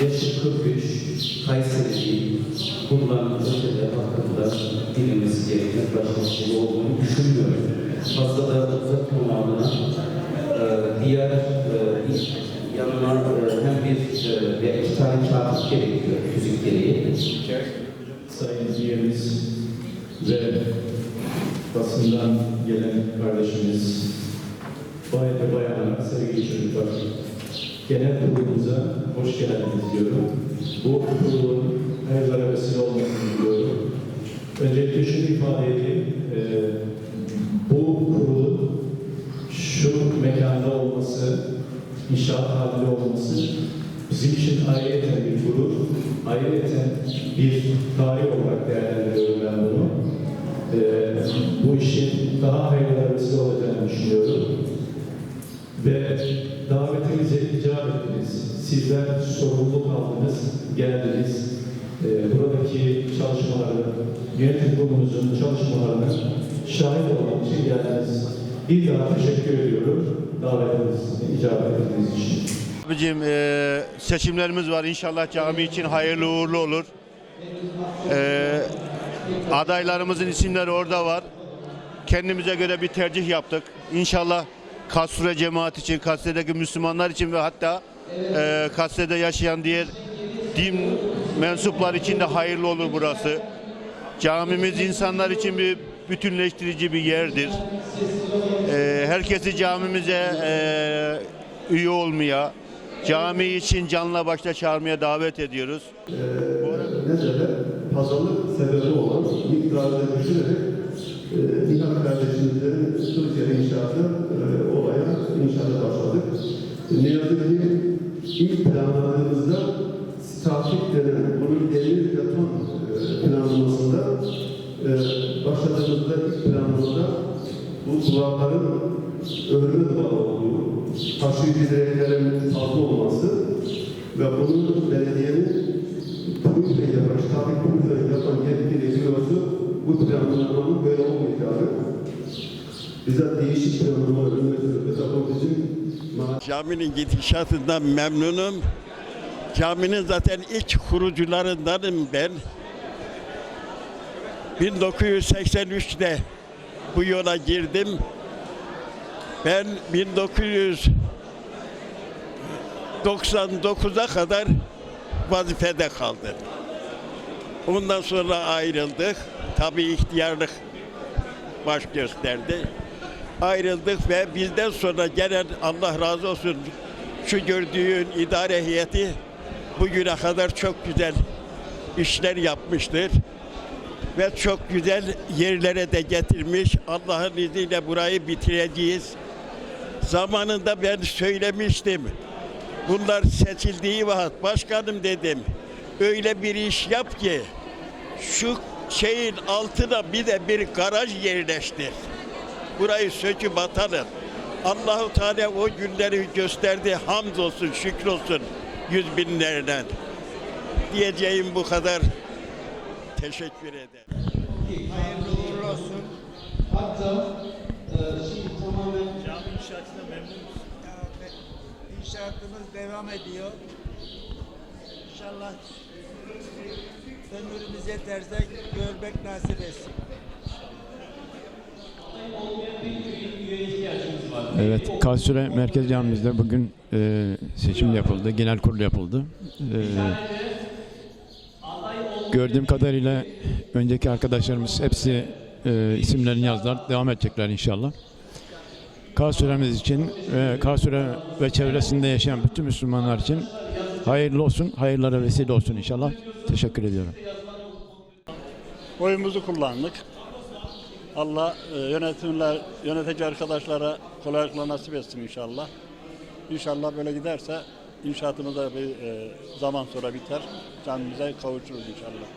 eee, yaşı 43, Kayseri bunların ötede hakkında bilinmesi gereken başka bir şey olduğunu düşünmüyorum. Fazla da uzatmama adına eee, diğer eee, yanına eee, hem bir eee, ve iki tane kağıt gerekiyor fizik gereği. sayın üyemiz ve basından gelen kardeşimiz, bay ve bayanlar, sevgili çocuklar, genel kurulumuza hoş geldiniz diyorum. Bu kurulun hayırlara vesile olmasını diliyorum. Öncelikle şunu ifade edeyim, eee, bu kurulun şu mekanda olması, inşaat halinde olması bizim için ayrıyeten bir gurur, ayrıyeten bir tarih olarak değerlendiriyorum ben bunu. Ee, bu işin daha hayırlara vesile olacağını düşünüyorum. Ve davetimize icap ettiniz. Sizler sorumluluk aldınız, geldiniz. Ee, buradaki çalışmaları, yönetim kurulumuzun çalışmalarına şahit olmak için geldiniz. Bir daha teşekkür ediyorum davetiniz, icap ettiğiniz için. Abicim e, seçimlerimiz var. İnşallah cami için hayırlı uğurlu olur. E, adaylarımızın isimleri orada var. Kendimize göre bir tercih yaptık. İnşallah Kastre cemaat için, Kastre'deki Müslümanlar için ve hatta e, Kastre'de yaşayan diğer din mensuplar için de hayırlı olur burası. Camimiz insanlar için bir bütünleştirici bir yerdir. E, herkesi camimize e, üye olmaya, cami için canla başla çağırmaya davet ediyoruz. Necele pazarlık sebebi olan miktarda düşürerek e, İlhan kardeşimizlerin Türkiye'de inşaatı e, olaya inşaata başladık. Ne yazık ki ilk planladığımızda statik denen bunun 50 beton e, planlamasında e, başladığımızda ilk planlamada bu duvarların örme duvarı olduğu, taşıyıcı direklerin fazla olması ve bunu belediyenin proje yapan, statik proje yapan yetkili biliyordu. Bu planlamanın böyle olmayacağı. Bize değişik planlama öneriyoruz. Mesela o bizim ma- Caminin gidişatından memnunum. Caminin zaten ilk kurucularındanım ben. 1983'te bu yola girdim. Ben 1999'a kadar vazifede kaldım. Ondan sonra ayrıldık. Tabii ihtiyarlık baş gösterdi. Ayrıldık ve bizden sonra gelen Allah razı olsun şu gördüğün idare heyeti bugüne kadar çok güzel işler yapmıştır. Ve çok güzel yerlere de getirmiş. Allah'ın izniyle burayı bitireceğiz. Zamanında ben söylemiştim. Bunlar seçildiği vakit başkanım dedim. Öyle bir iş yap ki şu şeyin altına bir de bir garaj yerleştir. Burayı söküp atalım. Allahu Teala o günleri gösterdi. Hamdolsun, şükrolsun yüz binlerden. Diyeceğim bu kadar. Teşekkür ederim. Hayırlı uğurlu olsun. Cami inşaatına memnun musun? Ya, İnşaatımız devam ediyor. İnşallah ömrümüz yeterse görmek nasip etsin. Evet, Kasüre Merkez Camimizde bugün e, seçim yapıldı, genel kurul yapıldı. E, gördüğüm kadarıyla önceki arkadaşlarımız hepsi e, isimlerini yazdılar, devam edecekler inşallah. Kasüre'miz için ve Kasüre ve çevresinde yaşayan bütün Müslümanlar için hayırlı olsun, hayırlara vesile olsun inşallah. Teşekkür ediyorum. Oyumuzu kullandık. Allah e, yönetimler, yönetici arkadaşlara kolaylıkla nasip etsin inşallah. İnşallah böyle giderse inşaatımız da bir e, zaman sonra biter. Camimize kavuşuruz inşallah.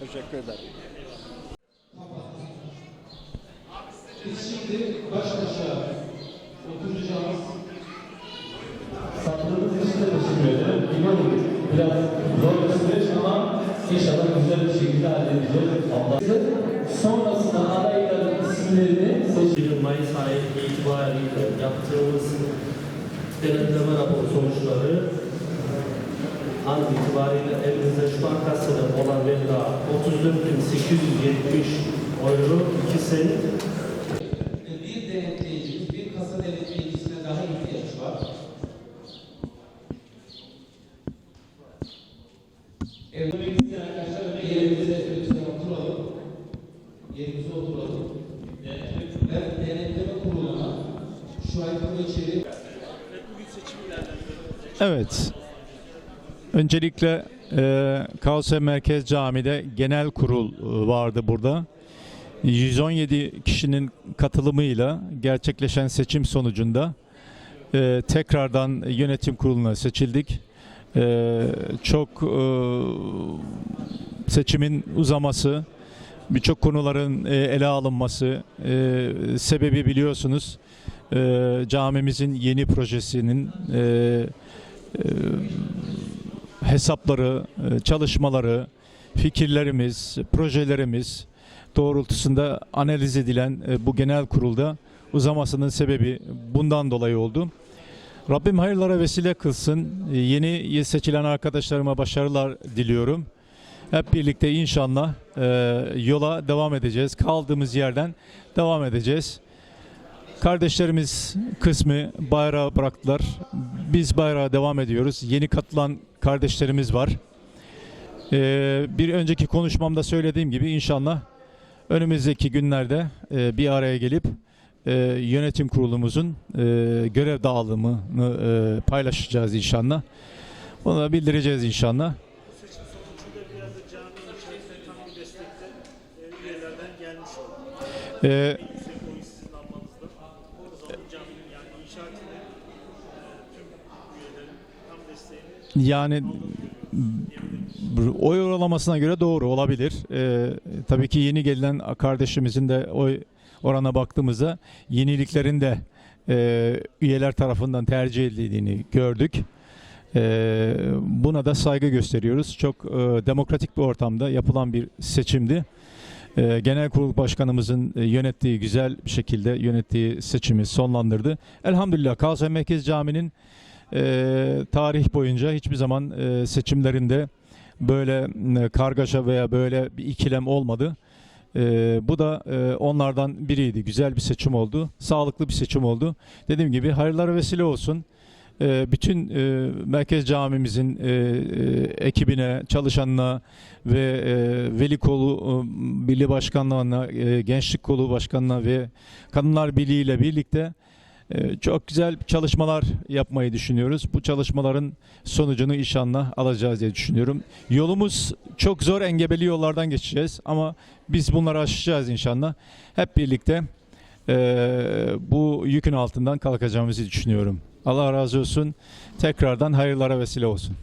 Teşekkür ederim. Şimdi baş başa oturacağımız sabrımız için de teşekkür ederim. İnanın biraz zor bir süreç ama inşallah güzel bir şekilde halledeceğiz. Sonrasında adayların isimlerini seç 1 Mayıs ayı itibariyle yaptığımız denetleme raporu sonuçları an itibariyle elimizde şu an sene olan meblağ 34.870 euro 2 sent bir denetleyicimiz, bir kasa denetleyicisine daha ihtiyaç var. Evet, arkadaşlar yerimize lütfen oturalım. Yerimize oturalım. Ben denetleme kuruluna şu ay içeri Evet. Öncelikle e, Kavse Merkez Camii'de genel kurul e, vardı burada. 117 kişinin katılımıyla gerçekleşen seçim sonucunda e, tekrardan yönetim kuruluna seçildik. E, çok e, seçimin uzaması, birçok konuların e, ele alınması e, sebebi biliyorsunuz. E, camimizin yeni projesinin e, e, hesapları, e, çalışmaları, fikirlerimiz, projelerimiz doğrultusunda analiz edilen e, bu genel kurulda uzamasının sebebi bundan dolayı oldu. Rabbim hayırlara vesile kılsın. E, Yeni seçilen arkadaşlarıma başarılar diliyorum. Hep birlikte inşallah yola devam edeceğiz. Kaldığımız yerden devam edeceğiz. Kardeşlerimiz kısmı bayrağı bıraktılar. Biz bayrağa devam ediyoruz. Yeni katılan kardeşlerimiz var. Ee, bir önceki konuşmamda söylediğim gibi inşallah önümüzdeki günlerde e, bir araya gelip e, yönetim kurulumuzun e, görev dağılımını e, paylaşacağız inşallah. Onu da bildireceğiz inşallah. Seçim sonucunda bir yerde cami inşaatına tam bir destekte e, üyelerden gelmiş oldu. Ee, Yüksek oy sizin almanızda. O zaman caminin yani inşaatını e, tüm üyelerin tam desteğini Yani oy oralamasına göre doğru olabilir. Ee, tabii ki yeni gelen kardeşimizin de oy orana baktığımızda yeniliklerin de e, üyeler tarafından tercih edildiğini gördük. Ee, buna da saygı gösteriyoruz. Çok e, demokratik bir ortamda yapılan bir seçimdi. Ee, Genel Kurul Başkanımızın e, yönettiği güzel bir şekilde yönettiği seçimi sonlandırdı. Elhamdülillah Kalsa Merkez Camii'nin e, tarih boyunca hiçbir zaman e, seçimlerinde böyle e, kargaşa veya böyle bir ikilem olmadı. E, bu da e, onlardan biriydi. Güzel bir seçim oldu. Sağlıklı bir seçim oldu. Dediğim gibi hayırlara vesile olsun. E, bütün e, merkez camimizin e, e, ekibine, çalışanına ve e, veli kolu e, birliği başkanlığına, e, gençlik kolu başkanına ve kadınlar birliği ile birlikte Çok güzel çalışmalar yapmayı düşünüyoruz. Bu çalışmaların sonucunu inşallah alacağız diye düşünüyorum. Yolumuz çok zor engebeli yollardan geçeceğiz ama biz bunları aşacağız inşallah. Hep birlikte eee, bu yükün altından kalkacağımızı düşünüyorum. Allah razı olsun. Tekrardan hayırlara vesile olsun.